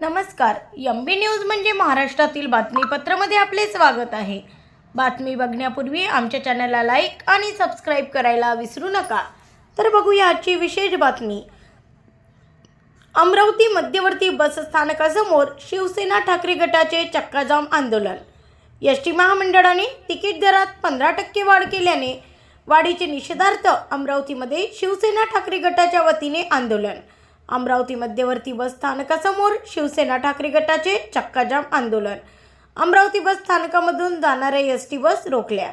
नमस्कार. M B news म्हणजे महाराष्ट्रातील बातमीपत्रामध्ये आपले स्वागत आहे. बातमी बघण्यापूर्वी आमच्या चॅनलला लाईक आणि सबस्क्राईब करायला विसरू नका. तर बघूया आजची विशेष बातमी. अमरावती मध्यवर्ती बस स्थानकासमोर शिवसेना ठाकरे गटाचे चक्काजाम आंदोलन. एस टी महामंडळाने तिकीट दरात पंधरा टक्के वाढ केल्याने वाढीचे निषेधार्थ अमरावतीमध्ये शिवसेना ठाकरे गटाच्या वतीने आंदोलन. अमरावती मध्यवर्ती बस स्थानकासमोर शिवसेना ठाकरे गटाचे चक्काजाम आंदोलन. अमरावती बस स्थानकामधून जाणाऱ्या एस टी बस रोखल्या.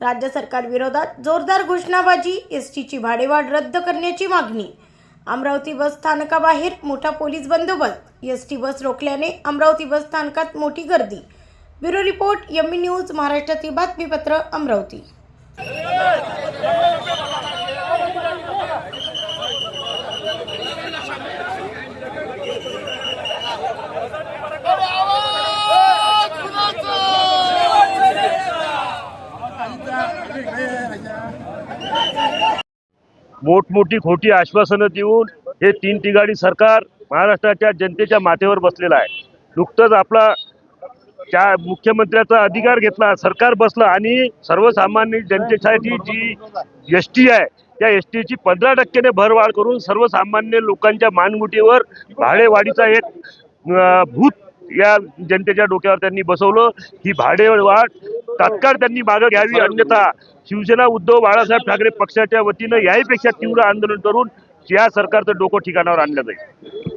राज्य सरकार विरोधात जोरदार घोषणाबाजी एस टीची भाडेवाढ रद्द करण्याची मागणी. अमरावती बस स्थानकाबाहेर मोठा पोलीस बंदोबस्त एस टी बस रोखल्याने अमरावती बस स्थानकात मोठी गर्दी. ब्युरो रिपोर्ट यमी न्यूज महाराष्ट्रातील बातमीपत्र अमरावती. मोठमोठी खोटी आश्वासनं देऊन हे तीन तिघाडी सरकार महाराष्ट्राच्या जनतेच्या माथेवर बसलेलं आहे. नुकतंच आपला त्या मुख्यमंत्र्याचा अधिकार घेतला सरकार बसलं आणि सर्वसामान्य जनतेसाठी जी एस टी आहे त्या एस टीची पंधरा टक्क्याने भरवाढ करून सर्वसामान्य लोकांच्या मानगुटीवर भाडेवाढीचा एक भूत या जनतेच्या डोक्यावर त्यांनी बसवलं. ही भाडेवाढ तात्काळ त्यांनी मागं घ्यावी अन्यथा शिवसेना उद्धव बाळासाहेब ठाकरे पक्षाच्या वतीनं याहीपेक्षा तीव्र आंदोलन करून या सरकारचं डोकं ठिकाणावर आणलं जाईल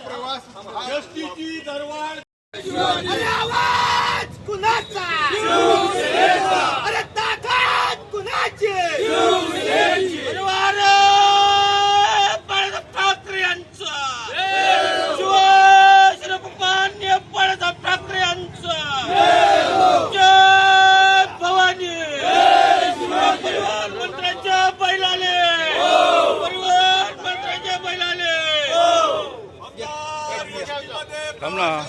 प्रवास आवाज कुणाचा करणाऱ्या